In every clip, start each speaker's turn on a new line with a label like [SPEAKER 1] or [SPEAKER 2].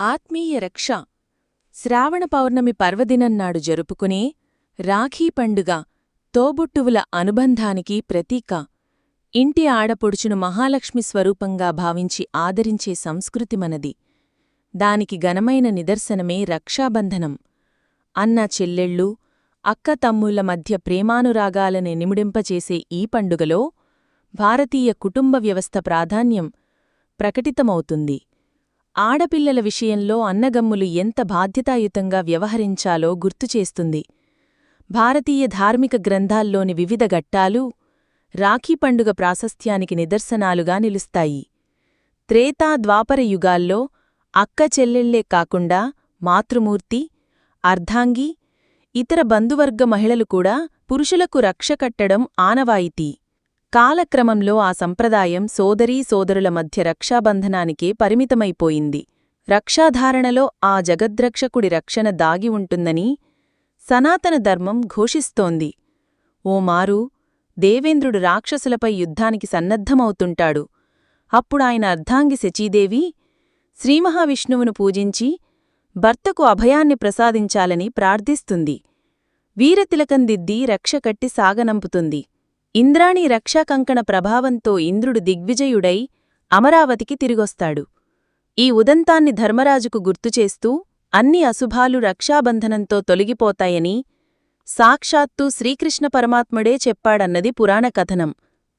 [SPEAKER 1] ఆత్మీయ రక్ష. శ్రావణ పౌర్ణమి పర్వదినన్నాడు జరుపుకునే రాఖీ పండుగ తోబుట్టువుల అనుబంధానికి ప్రతీక. ఇంటి ఆడపొడుచును మహాలక్ష్మి స్వరూపంగా భావించి ఆదరించే సంస్కృతి మనది. దానికి ఘనమైన నిదర్శనమే రక్షాబంధనం. అన్న చెల్లెళ్ళు అక్క తమ్ముళ్ళ మధ్య ప్రేమానురాగాలని నిమిడింపచేసే ఈ పండుగలో భారతీయ కుటుంబ వ్యవస్థ ప్రాధాన్యం ప్రకటితమవుతుంది. ఆడపిల్లల విషయంలో అన్నగమ్ములు ఎంత బాధ్యతాయుతంగా వ్యవహరించాలో గుర్తుచేస్తుంది భారతీయ ధార్మిక గ్రంథాల్లోని వివిధ ఘట్టాలు రాఖీ పండుగ ప్రాశస్త్యానికి నిదర్శనాలుగా నిలుస్తాయి. త్రేతా ద్వాపర యుగాల్లో అక్క చెల్లెళ్ళే కాకుండా మాతృమూర్తి అర్ధాంగి ఇతర బంధువర్గ మహిళలు కూడా పురుషులకు రక్ష కట్టడం ఆనవాయితీ. కాలక్రమంలో ఆ సంప్రదాయం సోదరీ సోదరుల మధ్య రక్షాబంధనానికే పరిమితమైపోయింది. రక్షాధారణలో ఆ జగద్రక్షకుడి రక్షణ దాగి ఉంటుందని సనాతన ధర్మం ఘోషిస్తోంది. ఓ మారు దేవేంద్రుడు రాక్షసులపై యుద్ధానికి సన్నద్ధమవుతుంటాడు. అప్పుడాయన అర్ధాంగి శచీదేవి శ్రీమహావిష్ణువును పూజించి భర్తకు అభయాన్ని ప్రసాదించాలని ప్రార్థిస్తుంది. వీరతిలకందిద్ది రక్షకట్టి సాగనంపుతుంది. ఇంద్రాణి రక్షాకంకణ ప్రభావంతో ఇంద్రుడు దిగ్విజయుడై అమరావతికి తిరిగొస్తాడు. ఈ ఉదంతాన్ని ధర్మరాజుకు గుర్తుచేస్తూ అన్ని అశుభాలు రక్షాబంధనంతో తొలగిపోతాయని సాక్షాత్తు శ్రీకృష్ణ పరమాత్ముడే చెప్పాడన్నది పురాణ కథనం.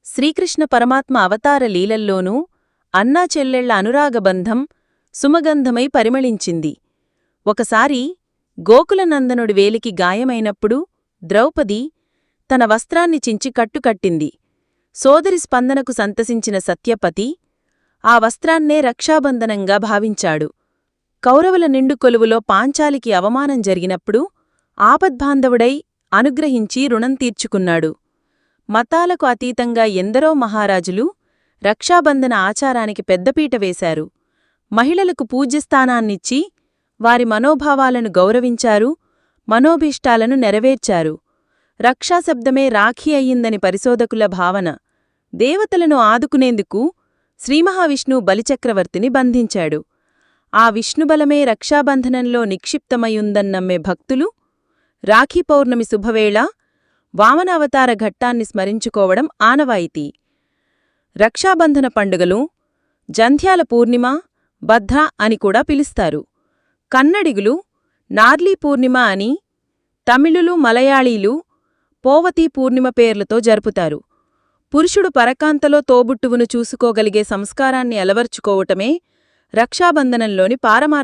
[SPEAKER 1] శ్రీకృష్ణ పరమాత్మ అవతార లీలల్లోనూ అన్నా చెల్లెళ్ళ అనురాగబంధం సుమగంధమై పరిమళించింది. ఒకసారి గోకులనందనుడి వేలికి గాయమైనప్పుడు ద్రౌపది తన వస్త్రాన్ని చించి కట్టుకట్టింది. సోదరి స్పందనకు సంతసించిన సత్యపతి ఆ వస్త్రాన్నే రక్షాబంధనంగా భావించాడు. కౌరవుల నిండు కొలువులో పాంచాలికి అవమానం జరిగినప్పుడు ఆపద్బాంధవుడై అనుగ్రహించి రుణం తీర్చుకున్నాడు. మతాలకు అతీతంగా ఎందరో మహారాజులు రక్షాబంధన ఆచారానికి పెద్దపీట వేశారు. మహిళలకు పూజ్యస్థానాన్నిచ్చి వారి మనోభావాలను గౌరవించారు మనోభీష్టాలను నెరవేర్చారు. రక్షాశబ్దమే రాఖీ అయ్యిందని పరిశోధకుల భావన దేవతలను ఆదుకునేందుకు శ్రీమహావిష్ణు బలిచక్రవర్తిని బంధించాడు. ఆ విష్ణుబలమే రక్షాబంధనంలో నిక్షిప్తమయుందన్నమ్మే భక్తులు రాఖీ పౌర్ణమి శుభవేళ వామనావతార ఘట్టాన్ని స్మరించుకోవడం ఆనవాయితీ. రక్షాబంధన పండుగలు జంధ్యాల పూర్ణిమ భద్ర అని కూడా పిలుస్తారు. కన్నడిగులు నార్లీ పూర్ణిమ అని తమిళులు మలయాళీలు పోవతీ పూర్ణిమ పేర్లతో జరుపుతారు. పురుషుడు పరకాంతలో తోబుట్టువును చూసుకోగలిగే సంస్కారాన్ని అలవర్చుకోవటమే రక్షాబంధనంలోని పారమార్